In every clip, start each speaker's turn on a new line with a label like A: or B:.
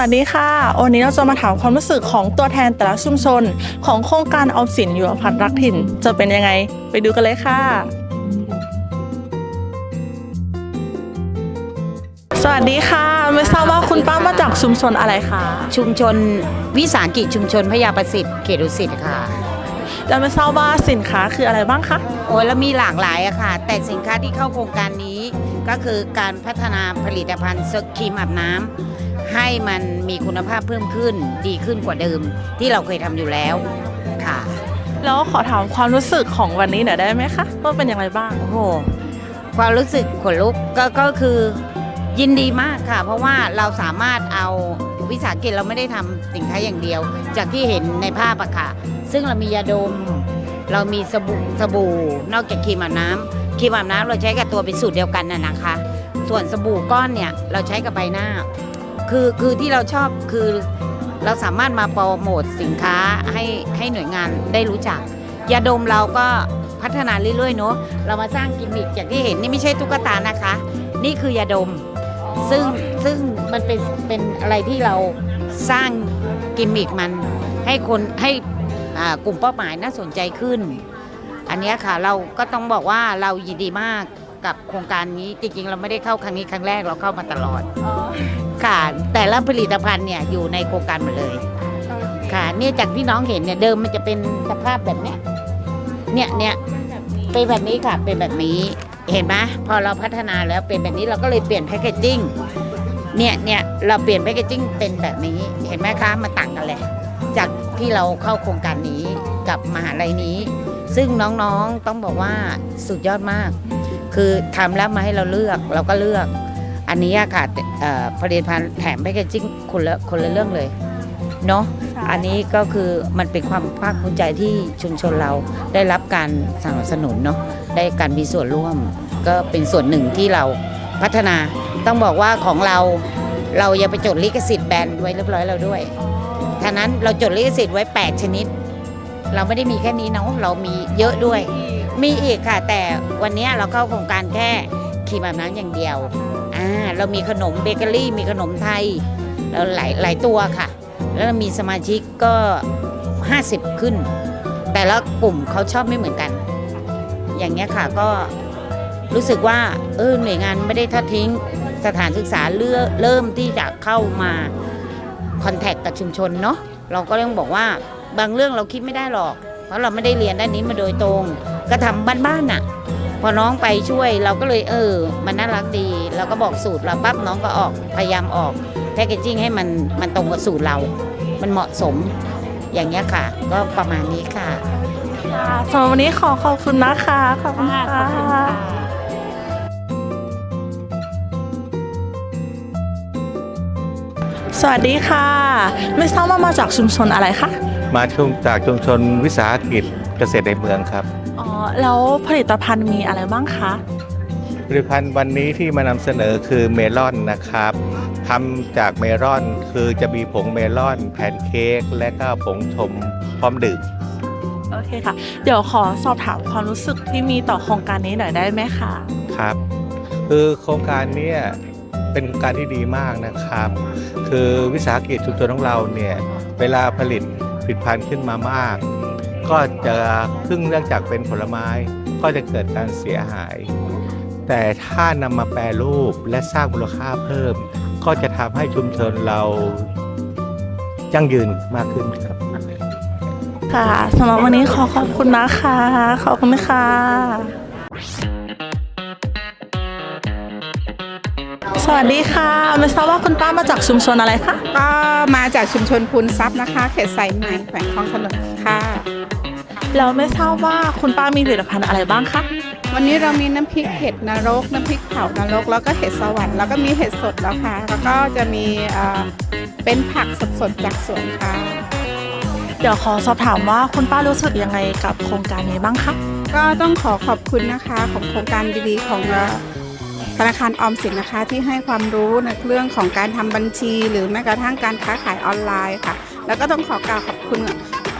A: วัสดีค่ะ วันนี้เราจะมาถามความรู้สึกของตัวแทนแต่ละชุมชน ของโครงการออมสินอยู่พันรักถิ่น จะเป็นยังไง ไปดูกันเลยค่ะ สวัสดีค่ะ ไม่ทราบว่าคุณป้ามาจากชุมชนอะไรคะ
B: ชุมชนวิสาหกิจชุมชนพญาประสิทธิ์เขตดุสิตค่ะ
A: แล้วไม่ทราบว่าสินค้าคืออะไรบ้างคะ
B: โอ้ยแล้วมีหลากหลายอะค่ะ แต่สินค้าที่เข้าโครงการนี้ก็คือการพัฒนาผลิตภัณฑ์ครีมอาบน้ำ ให้มันมีคุณภาพเพิ่มขึ้นดีขึ้นกว่าเดิม ที่เราเคยทำอยู่แล้วค่ะ
A: แล้วขอถามความรู้สึกของวันนี้หน่อยได้ไหมคะว่าเป็นอย่างไรบ้าง
B: โอ้โหความรู้สึกขนลุกก็ก็คือยินดีมากค่ะ เพราะว่าเราสามารถเอาวิสาหกิจเราไม่ได้ทำสินค้าอย่างเดียว จากที่เห็นในภาพอะค่ะ ซึ่งเรามียาดม เรามีสบู่สบู่ นอกจากครีมอาบน้ำครีมอาบน้ำเราใช้กับตัวเป็นสูตรเดียวกันน่ะนะคะ ส่วนสบู่ก้อนเนี่ยเราใช้กับใบหน้า คือคือที่เราชอบคือเราสามารถมาโปรโมทสินค้าให้ให้หน่วยงานได้รู้จักยาดมเราก็พัฒนาเรื่อยๆเนาะเรามาสร้างกิมมิคอย่างที่เห็นนี่ไม่ใช่ตุ๊กตานะคะ นี่คือยาดม ซึ่งซึ่งมันเป็นเป็นอะไรที่เราสร้างกิมมิคมันให้คนให้กลุ่มเป้าหมายน่าสนใจขึ้น อันนี้ค่ะเราก็ต้องบอกว่าเรายินดีมากกับโครงการนี้จริงๆ เราไม่ได้เข้าครั้งนี้ครั้งแรกเราเข้ามาตลอด ค่ะแต่ละผลิตภัณฑ์เนี่ยอยู่ในโครงการหมดเลย ค่ะเนี่ยจากที่น้องเห็นเนี่ยเดิมมันจะเป็นสภาพแบบเนี้ยเนี่ยเนี่ยเป็นแบบนี้ค่ะเป็นแบบนี้เห็นไหมพอเราพัฒนาแล้วเป็นแบบนี้เราก็เลยเปลี่ยนแพคเกจจิ้งเนี่ยเนี่ยเราเปลี่ยนแพคเกจจิ้งเป็นแบบนี้เห็นไหมคะมันต่างกันเลยจากที่เราเข้าโครงการนี้กับมหาลัยนี้ ซึ่งน้องๆต้องบอกว่าสุดยอดมาก คือทำแล้วมาให้เราเลือกเราก็เลือก อันนี้อะค่ะเอ่อผลิตภัณฑ์แถมแพคเกจจิ้งคนละคนละเรื่องเลยเนาะอันนี้ก็คือมันเป็นความภาคภูมิใจที่ชุมชนเราได้รับการสนับสนุนเนาะได้การมีส่วนร่วม ก็เป็นส่วนหนึ่งที่เราพัฒนา ต้องบอกว่าของเราเรายังไปจดลิขสิทธิ์แบรนด์ไว้เรียบร้อยแล้วด้วยท่านั้นเราจดลิขสิทธิ์ไว้ 8 ชนิด เราไม่ได้มีแค่นี้เนาะเรามีเยอะด้วย มีอีกค่ะ แต่วันนี้เราเข้าโครงการแค่ครีมอาบน้ำอย่างเดียว อ่าเรามีขนมเบเกอรี่ มีขนมไทยแล้วหลายหลายตัวค่ะ แล้วมีสมาชิกก็ 50 ขึ้น แต่ละกลุ่มเขาชอบไม่เหมือนกัน อย่างเงี้ยค่ะก็รู้สึกว่าเออหน่วยงานไม่ได้ทอดทิ้งสถานศึกษาเริ่มเริ่มที่จะเข้ามาคอนแทคกับชุมชนเนาะเราก็ต้องบอกว่าบางเรื่องเราคิดไม่ได้หรอก เพราะเราไม่ได้เรียนด้านนี้มาโดยตรง ก็ทำบ้านๆน่ะ พอน้องไปช่วยเราก็เลยเออ มันน่ารักดี เราก็บอกสูตรเราปั๊บน้องก็ออกพยายามออกแพคเกจจิ้งให้มันมันตรงกับสูตรเรา มันเหมาะสมอย่างเงี้ยค่ะ ก็ประมาณนี้ค่ะ
A: ค่ะสำหรับวันนี้ขอขอบคุณนะคะขอบคุณค่ะสวัสดีค่ะ ไม่ทราบว่ามาจากชุมชนอะไรคะ
C: มาชุมจากชุมชนวิสาหกิจเกษตรในเมืองครับ
A: อ๋อ แล้วผลิตภัณฑ์มีอะไรบ้างคะ
C: ผลิตภัณฑ์วันนี้ที่มานำเสนอคือเมลอนนะครับทำจากเมลอนคือจะมีผงเมลอนแพนเค้กและก็ผงชมพร้อมดื่ม
A: โอเคค่ะ เดี๋ยวขอสอบถามความรู้สึกที่มีต่อโครงการนี้หน่อยได้ไหมคะ
C: ครับ คือโครงการเนี้เป็นโครงการที่ดีมากนะครับ คือวิสาหกิจชุมชนของเราเนี่ยเวลาผลิตผลิตภัณฑ์ขึ้นมามาก ก็จะซึ่งเนื่องจากเป็นผลไม้ก็จะเกิดการเสียหาย แต่ถ้านำมาแปรรูปและสร้างมูลค่าเพิ่ม ก็จะทำให้ชุมชนเรายั่งยืนมากขึ้นครับ
A: ค่ะสำหรับวันนี้ขอขอบคุณนะคะ ขอบคุณค่ะ สวัสดีค่ะ ไม่ทราบว่าคุณป้ามาจากชุมชนอะไรคะ
D: ก็มาจากชุมชนพูนทรัพย์นะคะ เขตสายไหมแขวงคลองถนนค่ะ
A: แล้วไม่ทราบว่าคุณป้ามีผลิตภัณฑ์อะไรบ้างคะ
D: วันนี้เรามีน้ำพริกเห็ดนรก น้ำพริกเผานรก แล้วก็เห็ดสวรรค์แล้วก็มีเห็ดสดแล้วค่ะ แล้วก็จะมีเอ่อเป็นผักสดๆจากสวนค่ะ
A: เดี๋ยวขอสอบถามว่าคุณป้ารู้สึกยังไงกับโครงการนี้บ้างคะ
D: ก็ต้องขอขอบคุณนะคะของโครงการดีๆของเอ่อธนาคารออมสินนะคะที่ให้ความรู้ในเรื่องของการทำบัญชี หรือแม้กระทั่งการค้าขายออนไลน์ค่ะ แล้วก็ต้องขอกล่าวขอบคุณ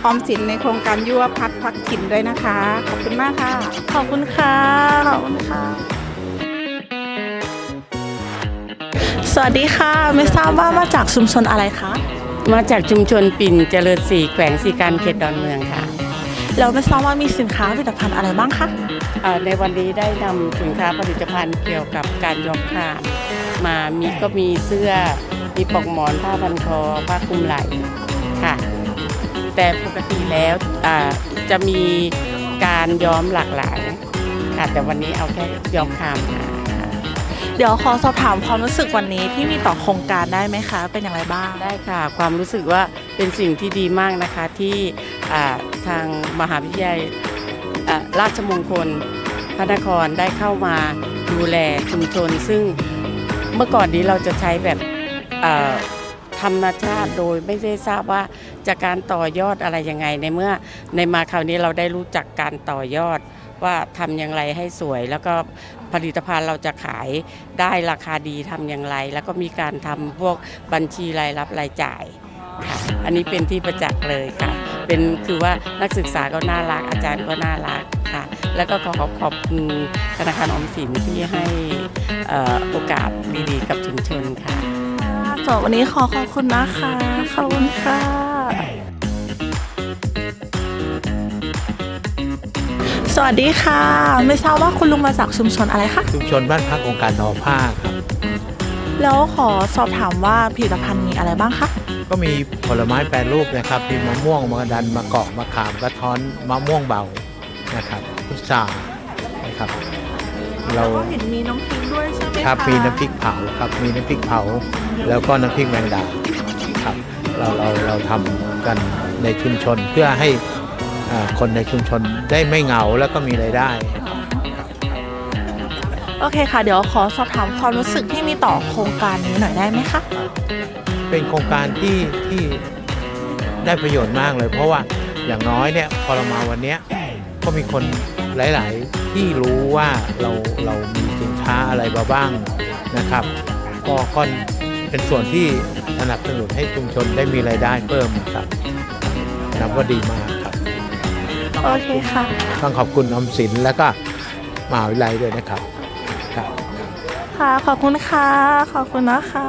D: ออมสินในโครงการยั่วพัดพักถิ่นด้วยนะคะ ขอบคุณมากค่ะ
A: ขอบคุณค่ะ ขอบคุณค่ะ สวัสดีค่ะ ไม่ทราบว่ามาจากชุมชนอะไรคะ
E: มาจากชุมชนปิ่นเจริญศรีแขวงสีการเขตดอนเมืองค่ะ
A: แล้วไม่ทราบว่ามีสินค้าผลิตภัณฑ์อะไรบ้างคะ
E: เอ่อในวันนี้ได้นำสินค้าผลิตภัณฑ์เกี่ยวกับการย้อมครามมามีก็มีเสื้อ มีปลอกหมอนผ้าพันคอผ้าคลุมไหล่ค่ะ แต่ปกติแล้วอ่าจะมีการย้อมหลากหลายค่ะแต่วันนี้เอาแค่ย้อมครามมาค่ะ
A: เดี๋ยวขอสอบถามความรู้สึกวันนี้ที่มีต่อโครงการได้ไหมคะ เป็นอย่างไรบ้าง
E: ได้ค่ะ ความรู้สึกว่าเป็นสิ่งที่ดีมากนะคะที่อ่าทางมหาวิทยาลัยอ่าราชมงคลพระนครได้เข้ามาดูแลชุมชน ซึ่งเมื่อก่อนนี้เราจะใช้แบบอ่า ธรรมชาติโดยไม่ได้ทราบว่าจากการต่อยอดอะไรยังไงในเมื่อ ในมาคราวนี้เราได้รู้จักการต่อยอดว่าทำอย่างไรให้สวย แล้วก็ผลิตภัณฑ์เราจะขายได้ราคาดีทำอย่างไร แล้วก็มีการทำพวกบัญชีรายรับรายจ่ายค่ะอันนี้เป็นที่ประจักษ์เลยค่ะ เป็นคือว่านักศึกษาก็น่ารักอาจารย์ก็น่ารักค่ะ แล้วก็ขอขอบขอบคุณธนาคารออมสินที่ให้โอกาสดีๆ กับชุมชนค่ะ
A: สำหรับวันนี้ขอขอบคุณนะคะ ขอบคุณค่ะสวัสดีค่ะ ไม่ทราบว่าคุณลุงมาจากชุมชนอะไรคะ
C: ชุมชนบ้านพักองค์การทอผ้าครับ
A: แล้วขอสอบถามว่าผลิตภัณฑ์มีอะไรบ้างคะ
C: ก็มีผลไม้แปรรูปนะครับมีมะม่วงมะกระดันมะกอกมะขามกระท้อนมะม่วงเบานะครับพุทรานะครับ เรา
A: ก็เห็นมีน้ำพริกด้วย ใช่ไหมคะ
C: ครับมีน้ำพริกเผาครับมีน้ำพริกเผา แล้วก็น้ำพริกแมงดาครับเราเราเราทำกันในชุมชนเพื่อให้อ่าคนในชุมชนได้ไม่เหงาแล้วก็มีรายได้ครับ
A: โอเคค่ะ เดี๋ยวขอสอบถามความรู้สึกที่มีต่อโครงการนี้หน่อยได้ไหมคะ
C: เป็นโครงการที่ที่ได้ประโยชน์มากเลย เพราะว่าอย่างน้อยเนี่ยพอเรามาวันเนี้ยก็มีคน หลาย ๆ ที่รู้ว่าเราเรามีสินค้าอะไรมาบ้างนะครับ ก็ก็เป็นส่วนที่สนับสนุนให้ชุมชนได้มีรายได้เพิ่มนะครับนับว่าดีมากครับ
A: โอเคค่ะ
C: ต้องขอบคุณออมสินแล้วก็มหาวิทยาลัยด้วยนะครับ ครับ
A: ค่ะ ขอบคุณค่ะ ขอบคุณนะคะ